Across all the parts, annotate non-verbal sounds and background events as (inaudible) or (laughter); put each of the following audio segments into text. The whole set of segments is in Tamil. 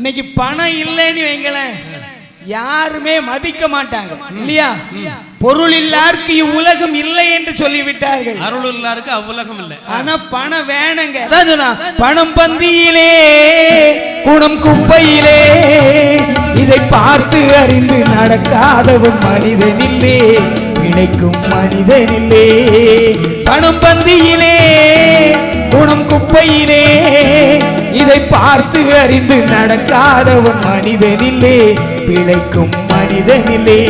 இன்னைக்கு பணம் இல்லைன்னு வைங்களேன். யாருமே மதிக்க மாட்டாங்க. இல்லையா? பொருள் இல்லாருக்கு இவ்வுலகம் இல்லை என்று சொல்லிவிட்டார்கள். அருள் இல்லாருக்கு அவ்வுலகம் இல்லை. ஆனா பணம் வேணுங்க. அதான் பணம் பந்தியிலே குணம் குப்பையிலே இதை பார்த்து அறிந்து நடக்காதவன் மனிதனில்லே பிழைக்கும் மனிதனில்லே. பணம் பந்தியிலே ஊனம் குப்பையிலே. இதை பார்த்து அறிந்து நடக்காதவன் மனிதனிலே பிழைக்கும் மனிதனிலே.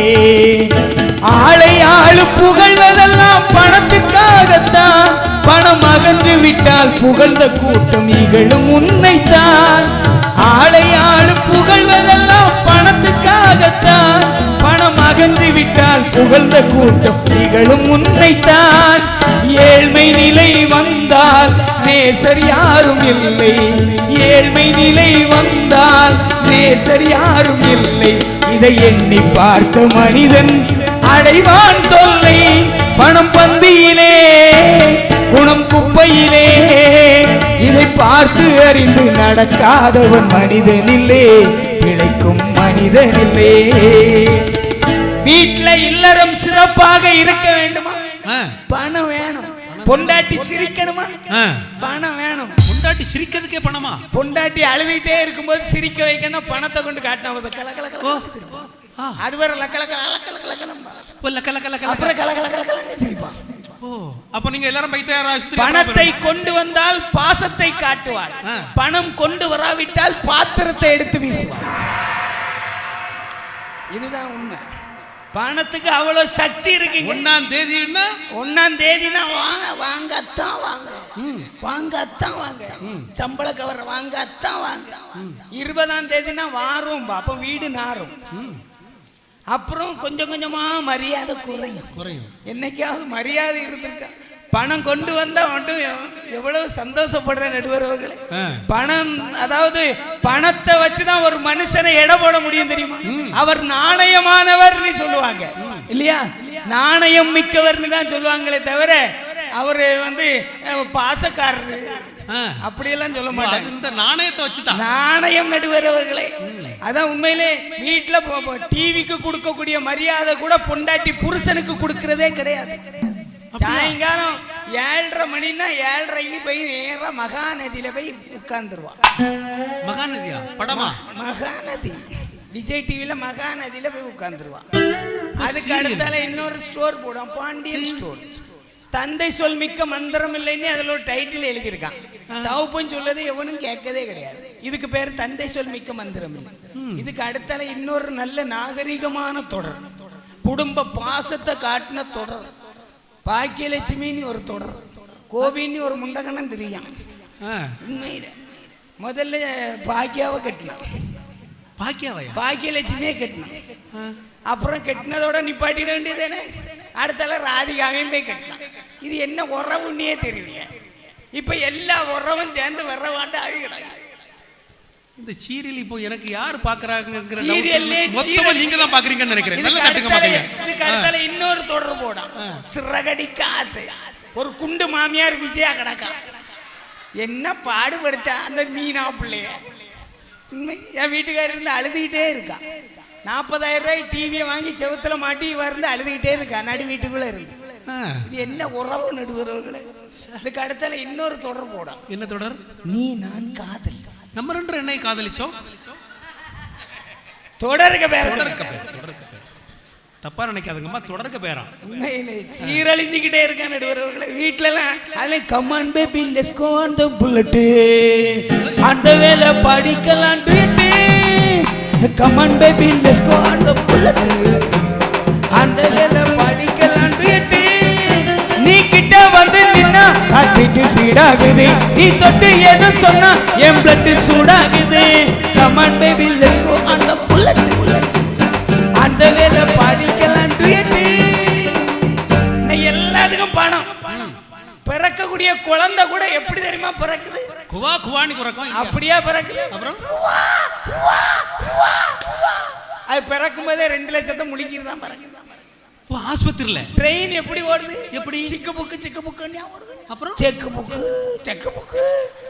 ஆளை ஆளு புகழ்வதெல்லாம் பணத்துக்காகத்தான். பணம் அகன்று விட்டால் புகழ்ந்த கூட்டம் இகழும் உன்னைத்தான். ஆளை ஆளு புகழ்வதெல்லாம் பணத்துக்காகத்தான். பணம் அகன்று விட்டால் புகழ்ந்த கூட்டம் இகழும் உன்னைத்தான். ஏழ்மை நிலை நேசர் யாரும் இல்லை. ஏழ்மை நிலை வந்தால் நேசர் யாரும் இல்லை. இதை எண்ணி பார்த்த மனிதன் அடைவான் தொல்லை. பணம் பந்தியிலே குணம் குப்பையிலே. இதை பார்த்து அறிந்து நடக்காதவன் மனிதனில்லே பிழைக்கும் மனிதனில்லே. வீட்ல இல்லறம் சிறப்பாக இருக்க வேண்டுமா? பணம் பொண்டாட்டி சிரிக்கணுமா. பணம் வேணும் பொண்டாட்டி சிரிக்கிறதுக்கே பணமா பொண்டாட்டி அழுதுகிட்டே இருக்கும்போது சிரிக்க வைக்கணும் பணத்தை கொண்டு காட்டினா. கல கல கல. அது வேற லக்க லக்க லக்க லக்க லக்கணும்பா. ஓ, லக்க, லக்க, லக்க, லக்க. அப்புறம் கல கல கல கலன்னு சிரிப்பான் ஓ அப்ப நீங்க எல்லாரும் பைத்தியார ஆஸ்பத்திரி பணத்தை கொண்டு வந்தால் பாசத்தை காட்டுவார். பணம் கொண்டு வராவிட்டால் பாத்திரத்தை எடுத்து வீசுவார் இதுதான் உண்மை பணத்துக்கு அவ்வளவு சக்தி இருக்குங்க. ஒன்னாம் தேதின்னா? ஒன்னாம் தேதினா வாங்க வாங்கத்தான் வாங்க. வாங்கத்தான் வாங்க. சம்பள கவர வாங்கத்தான் வாங்க. இருபதாம் தேதினா வாரும் அப்ப வீடு நாரும் அப்புறம் கொஞ்சம் கொஞ்சமா மரியாதை குறையும். குறையும். என்னைக்காவது மரியாதை இருந்திருக்கா? பணம் கொண்டு வந்தா மட்டும் எவ்- எவ்வளவு சந்தோஷப்படுற நடுவர் அவர்களே. பணம் அதாவது பணத்தை வச்சுதான் ஒரு மனுஷனை எடை போட முடியும் தெரியுமா? அவர் நாணயமானவர்னு சொல்லுவாங்க. இல்லையா? நாணயம் மிக்கவர்னு தான் சொல்லுவாங்களே தவிர அவரு வந்து பாசக்காரரு. அப்படியெல்லாம் சொல்ல மாட்டாங்க இந்த நாணயத்தை வச்சுதான். நாணயம் நடுவர் அவர்களே. அதான் உண்மையிலே வீட்டுல டிவிக்கு கொடுக்கக்கூடிய மரியாதை கூட பொண்டாட்டி புருஷனுக்கு கொடுக்கறதே கிடையாது. சாயங்காலம் ஏழரை மணின்னா ஏழரைக்கு போய் நேரா மகாநதியில போய் உட்கார்ந்துருவா. மகாநதியா? படமா? மகாநதி. விஜய் டிவில மகாநதியில போய் உட்கார்ந்துருவா. அதுக்கு அடுத்தால இன்னொரு ஸ்டோர் போடும் பாண்டியன் ஸ்டோர். தந்தை சொல் மிக்க மந்திரம் இல்லைன்னு அதுல ஒரு டைட்டில் எழுதியிருக்கான். தவப்புன்னு சொல்லது எவனும் கேட்கதே கிடையாது. இதுக்கு பேர் தந்தை சொல் மிக்க மந்திரம் இல்லை. இதுக்கு அடுத்தால இன்னொரு நல்ல நாகரிகமான தொடர். குடும்ப பாசத்தை காட்டின தொடர். பாக்கியலட்சுமின்னு ஒரு தொடர். கோபின்னு ஒரு முண்டகணம் தெரியும். உண்மையில. முதல்ல பாக்கியாவை கட்டினான். பாக்கியாவையா? பாக்கியலட்சுமியே கட்டினான். அப்புறம் கட்டினதோட நிப்பாட்டிட வேண்டியதானே அடுத்தால ராதிகாவையும் போய் கட்டினான். இது என்ன உறவுன்னே தெரியல இப்ப எல்லா உறவும் சேர்ந்து வர்றவாண்டு ஆகிக்கிறாங்க இந்த சீரியல் இப்போ எனக்கு யார் பாக்குறாங்கிற மொத்தமா. நீங்க தான் பாக்குறீங்கன்னு நினைக்கிறேன் நல்லா மாட்டீங்க அடுத்தால இன்னொரு தொடர் போடும் சிறகடிக்க ஆசை. ஒரு குண்டு மாமியார் விஜயா கிடக்கா என்ன பாடுபடுத்த அந்த மீனா பிள்ளைய? என் வீட்டுக்காரர் இருந்து அழுதுகிட்டே இருக்கா. நாற்பதாயிரம் ரூபாய் டிவியை வாங்கி செவுத்துல மாட்டி இருந்து அழுதுகிட்டே இருக்கா. நடு வீட்டுக்குள்ள இருந்து. இது என்ன உறவு நடுவர்களே? இதுக்கு அடுத்தால இன்னொரு தொடர் போடும் என்ன தொடர்? நீ நான் காதல். நம்ம ரெண்டு என்னை காதலிச்சோம்? தொடருக்க பேர. தொடர்க்க பேர் தொடர்க்க பேர். தப்பா நினைக்காதுங்கம்மா தொடர்க்க பேரா. சீரழிஞ்சுக்கிட்டே இருக்கான் நடுவர்களே வீட்ல எல்லாம் அதுல come on baby let's go on the bullet அந்த வேலை படிக்கலாம் come on baby let's go on the bullet அந்த வேலை கிட்ட வந்து நின்னா ஹார்ட் ஸ்பீட் ஆகுது நீ தொட்டு எது சொன்னா என் blood சூடாகுது. Come on baby let's go on the bullet அந்த வேலை படிக்கலாம் டுயட் எல்லாத்துக்கும் பணம். பிறக்கக்கூடிய குழந்தை கூட எப்படி தெரியுமா பிறக்குது? குவா குவானி குறக்கும் அப்படியா பிறக்குது? அப்புறம்? அது பிறக்கும் போதே ரெண்டு லட்சத்தை முடிக்கிறது தான் பிறக்குது. ஓ, ஆஸ்பத்திரியில? ட்ரெயின் எப்படி ஓடுது? எப்படி? சிக்கு புக்கு சிக்கு ஓடுது? அப்புறம்? Check book check book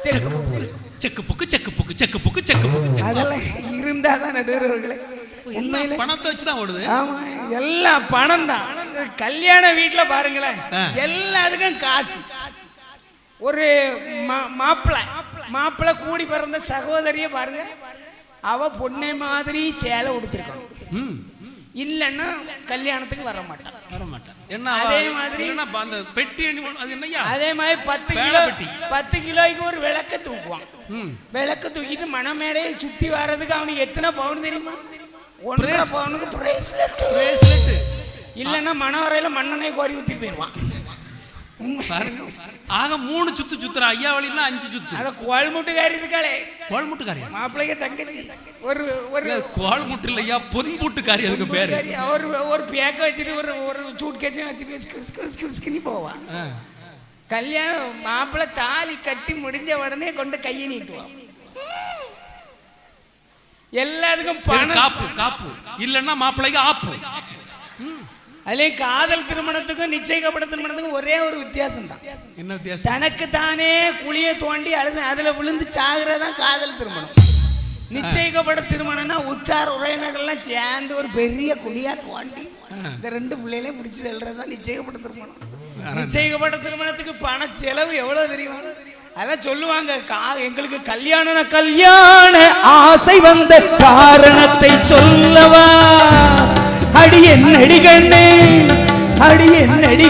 check book check book check book check book check book. அதெல்லாம் இருந்தாதான் நடுவர்களே உண்மையில. பணத்தை வச்சு தான் ஓடுது? ஆமா எல்லாம் பணம் தான் கல்யாண வீட்டுல பாருங்களேன். எல்லாத்துக்கும் காசு. ஒரு மாப்பிள்ளை மாப்பிள்ளை கூடி பிறந்த சகோதரிய பாருங்க. அவ பொண்ணை மாதிரி சேலை உடுத்திருக்கணும் ம். இல்லைன்னா கல்யாணத்துக்கு வர மாட்டான். வர மாட்டேன் என்ன அதே மாதிரி- அந்த பெட்டி அது மாதிரி பத்து கிலோ பெட்டி. பத்து கிலோய்க்கு ஒரு விளக்க தூக்குவான். ம். விளக்க தூக்கிட்டு மணமேடையை சுத்தி வர்றதுக்கு அவனுக்கு எத்தனை பவுன் தெரியுமா? ஒன்றரை பவுனுக்கு பிரேஸ்லெட் பிரேஸ்லெட் இல்லைன்னா மணவரையில மண்ணெண்ணெய் கோரி ஊத்தி போயிடுவான். பாருங்க. ஆக மூணு சுத்து சுத்துற. ஐயா வழினா அஞ்சு சுத்து. அத கோல்முட்டுக்காரி இருக்காளே. கோல்முட்டுக்காரியா? மாப்பிள்ளைக்கு தங்கச்சி. ஒரு ஒரு கோல்முட்டு இல்லையா பொன்பூட்டுக்காரி அதுக்கு பேரு. ஒரு ஒரு பேக்க வச்சுட்டு ஒரு ஒரு சூட் கேச்சும் வச்சுட்டு போவான். ஆ. கல்யாணம் மாப்பிள்ளை தாலி கட்டி முடிஞ்ச உடனே கொண்டு கையை நீட்டுவான். எல்லாத்துக்கும் பணம். காப்பு காப்பு. இல்லைன்னா மாப்பிள்ளைக்கு ஆப்பு. அதுலயும் காதல் திருமணத்துக்கும் நிச்சயிக்கப்பட்ட திருமணத்துக்கும் ஒரே ஒரு வித்தியாசம் தான் என்ன வித்தியாசம்? தனக்கு தானே குழியை தோண்டி அழுது அதுல விழுந்து சாகுறதான் காதல் திருமணம். நிச்சயிக்கப்பட்ட திருமணம்னா உற்றார் உறவினர்கள்லாம் சேர்ந்து ஒரு பெரிய குழியா தோண்டி இந்த ரெண்டு பிள்ளைகளையும் பிடிச்சி எழுறதுதான் நிச்சயிக்கப்பட்ட திருமணம். நிச்சயிக்கப்பட்ட திருமணத்துக்கு பண செலவு எவ்வளவு தெரியுமா? அதெல்லாம் சொல்லுவாங்க கா- எங்களுக்கு கல்யாண கல்யாண ஆசை வந்த காரணத்தை சொல்லவா? அடியன் நடிகண்ணே அடியன் அடி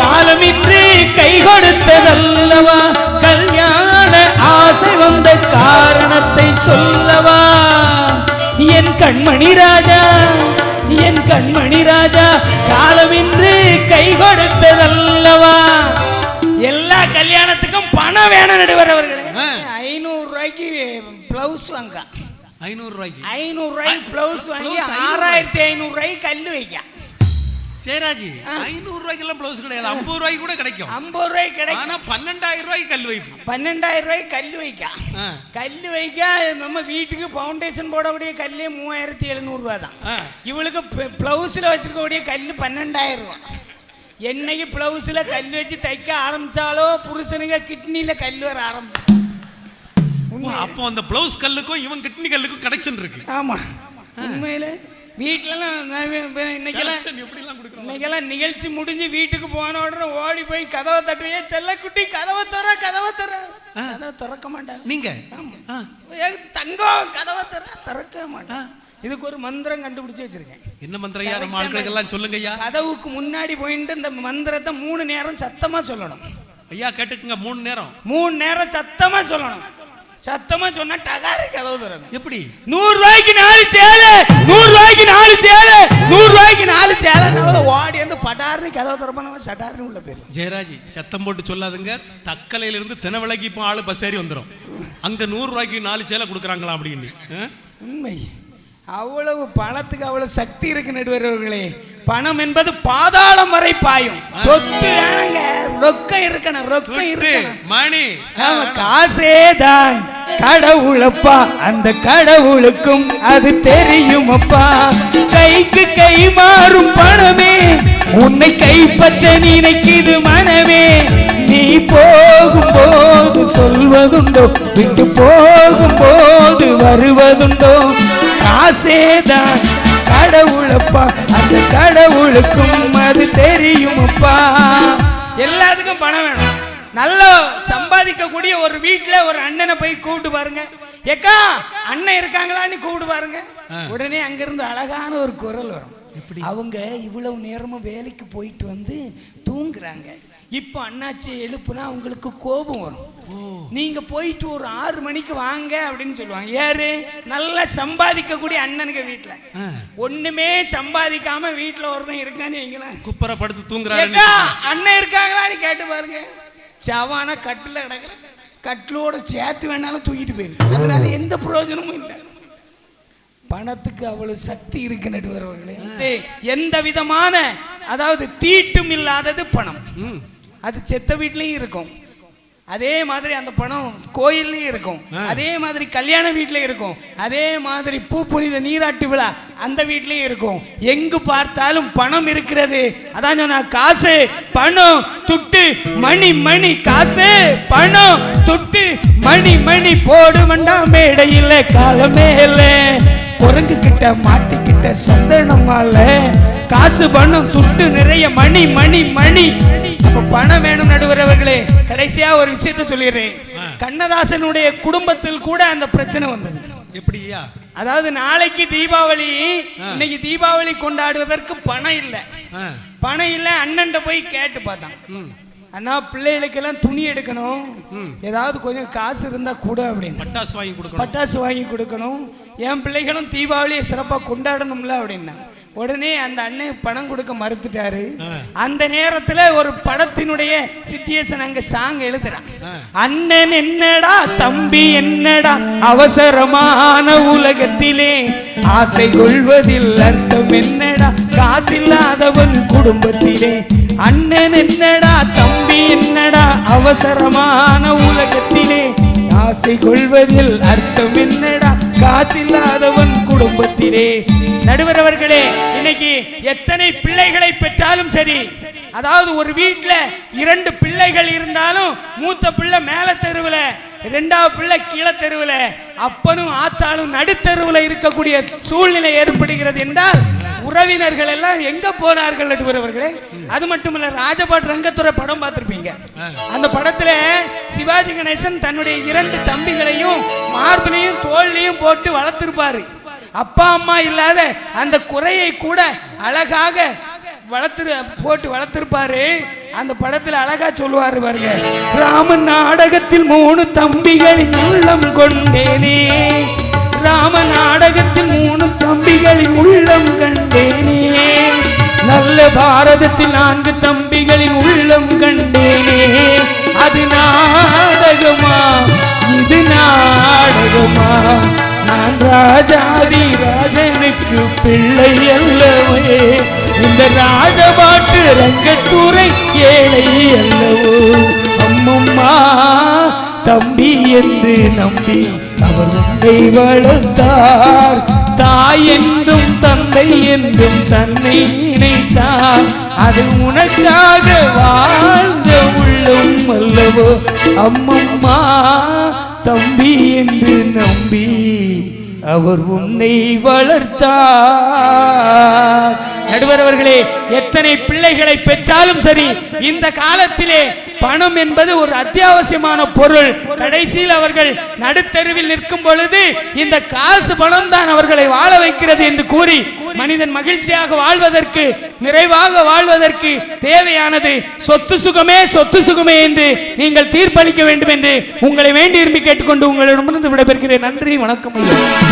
காலமின்றி கை கொடுத்ததல்லவா? கல்யாண ஆசை வந்த காரணத்தை சொல்லவா? என் கண்மணி ராஜா என் கண்மணி ராஜா காலமின்றி கை கொடுத்ததல்லவா? எல்லா கல்யாணத்துக்கும் பணம் வேணும் நடுவர் அவர்களே. ஐநூறு ரூபாய்க்கு. ஐநூறு ரூபாய்க்கு பிளவுஸ் வாங்கி ஆறாயிரத்தி ஐநூறு ரூபாய்க்கு கல் வைக்க. சேராஜி ஐநூறு ரூபாய்க்கெல்லாம் பிளவுஸ் கிடையாது. ஐம்பது ரூபாய்க்கு கூட கிடைக்கும். ஐம்பது ரூபாய்க்கு கிடைக்கும். ஆனா பன்னெண்டாயிரம் ரூபாய்க்கு கல் வைப்பு. பன்னெண்டாயிரம் ரூபாய்க்கு கல் வைக்க. கல் வைக்க நம்ம வீட்டுக்கு ஃபவுண்டேஷன் போடக்கூடிய கல்லே மூவாயிரத்தி எழுநூறுவா தான். இவளுக்கு பிளவுஸில் வச்சிருக்கக்கூடிய கல் பன்னெண்டாயிரம் ரூபா. என்னைக்கு பிளவுஸில் கல் வச்சு தைக்க ஆரம்பிச்சாலோ புருஷனுங்க கிட்னியில் கல் வர ஆரம்பிச்சு அப்போ அந்த பிளவுஸ் கல்லுக்கும் இவன் கிட்னி கல்லுக்கும் கனெக்ஷன் இருக்கு. ஆமா. உண்மையில வீட்டிலலாம் இன்னைக்கெல்லாம் இன்னைக்கெல்லாம் நிகழ்ச்சி முடிஞ்சு வீட்டுக்கு போன உடனே ஓடி போய் கதவை தட்டுவே செல்லக்குட்டி கதவை தர கதவை தர கதவை திறக்க மாட்டாங்க. நீங்க? தங்கம் கதவை தர திறக்க மாட்டான் இதுக்கு ஒரு மந்திரம் கண்டுபிடிச்சு வச்சிருக்கேன். என்ன மந்திரையா நம்ம ஆட்களுக்கு எல்லாம் சொல்லுங்க ஐயா. கதவுக்கு முன்னாடி போயிட்டு இந்த மந்திரத்தை மூணு நேரம் சத்தமா சொல்லணும். ஐயா கேட்டுக்குங்க மூணு நேரம். மூணு நேரம் சத்தமா சொல்லணும். சத்தமா சொன்னா டகாரி கதவு திறக்கும். எப்படி? நூறு ரூபாய்க்கு நாலு சேலை நூறு ரூபாய்க்கு நாலு சேலை நூறு ரூபாய்க்கு நாலு சேலை. (laughs) ஓடி வந்து படார்னு கதவை திறப்பா நம்ம சட்டார்னு உள்ள பேர் ஜெயராஜ் சத்தம் போட்டு சொல்லாதுங்க. தக்கலையில இருந்து தினவிலகி இப்போ ஆளு பஸ் ஏறி வந்துடும் அங்க நூறு ரூபாய்க்கு நாலு சேலை கொடுக்குறாங்களா அப்படின்னு? உண்மை. அவ்வளவு பணத்துக்கு அவ்வளவு சக்தி இருக்கு நடுவர்களே. பணம் என்பது பாதாளம் வரை பாயும். சொத்து வேணுங்க. ரொக்கம் இருக்கணும் ரொக்கம் இருக்கணும். மணி ஆமா காசேதான் கடவுளப்பா அந்த கடவுளுக்கும் அது தெரியுமப்பா. கைக்கு கை மாறும் பணமே உன்னை கைப்பற்ற நினைக்குது மனமே. நீ போகும்போது சொல்வதுண்டோ விட்டு போகும்போது வருவதுண்டோ. காசேதான் கடவுளப்பா அந்த கடவுளுக்கும் அது தெரியுமப்பா. எல்லாத்துக்கும் பணம் வேணும். நல்ல சம்ப சம்பாதிக்கக்கூடிய ஒரு வீட்ல ஒரு அண்ணனை போய் கூப்பிட்டு பாருங்க. ஏக்கா அண்ணன் இருக்காங்களான்னு கூப்பிட்டு பாருங்க. உடனே அங்கிருந்து அழகான ஒரு குரல் வரும். அவங்க இவ்வளவு நேரமும் வேலைக்கு போயிட்டு வந்து தூங்குறாங்க. இப்போ அண்ணாச்சி எழுப்புனா அவங்களுக்கு கோபம் வரும். நீங்க போயிட்டு ஒரு ஆறு மணிக்கு வாங்க அப்படின்னு சொல்லுவாங்க. யாரு? நல்லா சம்பாதிக்கக்கூடிய அண்ணனுக்கு வீட்டுல. ஒண்ணுமே சம்பாதிக்காம வீட்டுல ஒருத்தன் இருக்கான்னு வைங்களேன் குப்பரை படுத்து தூங்குறாரு ஏக்கா, அண்ணன் இருக்காங்களான்னு கேட்டு பாருங்க. சவான கட்டில் கிடக்குற கட்டிலோட சேர்த்து வேணாலும் தூக்கிட்டு போயிரு. அதனால எந்த பிரயோஜனமும் இல்லை. பணத்துக்கு அவ்வளவு சக்தி இருக்கு நடுவர்களே எந்த விதமான அதாவது தீட்டும் இல்லாதது பணம். அது செத்த வீட்லயும் இருக்கும். அதே மாதிரி அந்த பணம் கோயில்லையும் இருக்கும். அதே மாதிரி கல்யாண வீட்ல இருக்கும். அதே மாதிரி பூ புனித நீராட்டு விழா அந்த வீட்லயும் இருக்கும். எங்கு பார்த்தாலும் பணம் இருக்கிறது. அதான் சொன்னா காசு பணம் துட்டு மணி மணி காசு பணம் துட்டு மணி மணி போடு வேண்டாம் மேடையில் காலமே இல்லை குரங்கு கிட்ட மாட்டிக்கிட்ட சந்தனமால. காசு பணம் துட்டு நிறைய மணி மணி மணி. அப்ப பணம் வேணும் நடுவரவர்களே கடைசியா ஒரு விஷயத்த சொல்லிடுறேன். கண்ணதாசனுடைய குடும்பத்தில் கூட அந்த பிரச்சனை வந்தது. எப்படியா? அதாவது நாளைக்கு தீபாவளி இன்னைக்கு தீபாவளி கொண்டாடுவதற்கு பணம் இல்லை. பணம் இல்லை அண்ணன்ட்ட போய் கேட்டு பார்த்தான். அண்ணா பிள்ளைகளுக்கெல்லாம் துணி எடுக்கணும். ஏதாவது கொஞ்சம் காசு இருந்தா கூட அப்படின்னு. பட்டாசு வாங்கி கொடுக்கணும். பட்டாசு வாங்கி கொடுக்கணும். என் பிள்ளைகளும் தீபாவளியை சிறப்பாக கொண்டாடணும்ல அப்படின்னா. உடனே அந்த அண்ணன் பணம் கொடுக்க மறுத்துட்டாரு. அந்த நேரத்துல ஒரு படத்தினுடைய சிச்சுவேஷன் அங்க சாங் எழுதுறான். அண்ணன் என்னடா தம்பி என்னடா அவசரமான உலகத்திலே ஆசை கொள்வதில் அர்த்தம் என்னடா காசில்லாதவன் குடும்பத்திலே. அண்ணன் என்னடா தம்பி என்னடா அவசரமான உலகத்திலே ஆசை கொள்வதில் அர்த்தம் என்னடா காசில்லாதவன் குடும்பத்திலே. நடுவர் அவர்களே இன்னைக்கு எத்தனை பிள்ளைகளை பெற்றாலும் சரி அதாவது ஒரு வீட்டில் இரண்டு பிள்ளைகள் இருந்தாலும் மூத்த பிள்ளை மேல தெருவுல ரெண்டாவது பிள்ளை கீழே தெருவுல அப்பனும் ஆத்தாலும் நடுத்தருவில் இருக்கக்கூடிய சூழ்நிலை ஏற்படுகிறது என்றால் உறவினர்கள் எல்லாம் எங்க போனார்கள் நடுவரவர்களே? அது மட்டும் இல்ல ராஜபாட் ரங்கத்துறை படம் பார்த்திருப்பீங்க. அந்த படத்துல சிவாஜி கணேசன் தன்னுடைய இரண்டு தம்பிகளையும் மார்பிலையும் தோல்லையும் போட்டு வளர்த்திருப்பாரு. அப்பா அம்மா இல்லாத அந்த குறையை கூட அழகாக வளர்த்து போட்டு வளர்த்திருப்பாரு. அந்த படத்தில் அழகா சொல்லுவாரு பாருங்க. ராமன் நாடகத்தில் மூணு தம்பிகளின் உள்ளம் கொண்டேனே. ராம நாடகத்தில் மூணு தம்பிகளின் உள்ளம் கண்டேனே. நல்ல பாரதத்தில் நான்கு தம்பிகளின் உள்ளம் கண்டேனே. அது நாடகமா? இது நாடகமா? நான் ராஜாதி ராஜனுக்கு பிள்ளை அல்லவே. இந்த ராஜபாட்டு ரங்கத்துறை ஏழை அல்லவோ. அம்மம்மா தம்பி என்று நம்பி அவர் உன்னை வளர்த்தார். தாய் என்றும் தந்தை என்றும் தன்னை நினைத்தார். அது உனக்காக வாழ்ந்த உள்ளம் அல்லவோ. அம்மம்மா தம்பி என்று நம்பி அவர் உன்னை வளர்த்தார். நடுவர் எத்தனை பிள்ளைகளை பெற்றாலும் சரி இந்த காலத்திலே பணம் என்பது ஒரு அத்தியாவசியமான பொருள். கடைசியில் அவர்கள் நடுத்தெருவில் நிற்கும் பொழுது இந்த காசு பணம் தான் அவர்களை வாழ வைக்கிறது என்று கூறி மனிதன் மகிழ்ச்சியாக வாழ்வதற்கு நிறைவாக வாழ்வதற்கு தேவையானது சொத்து சுகமே சொத்து சுகமே என்று நீங்கள் தீர்ப்பளிக்க வேண்டும் என்று உங்களை வேண்டி விரும்பி கேட்டுக்கொண்டு உங்களிடமிருந்து விடைபெறுகிறேன். நன்றி வணக்கம் ஐயா.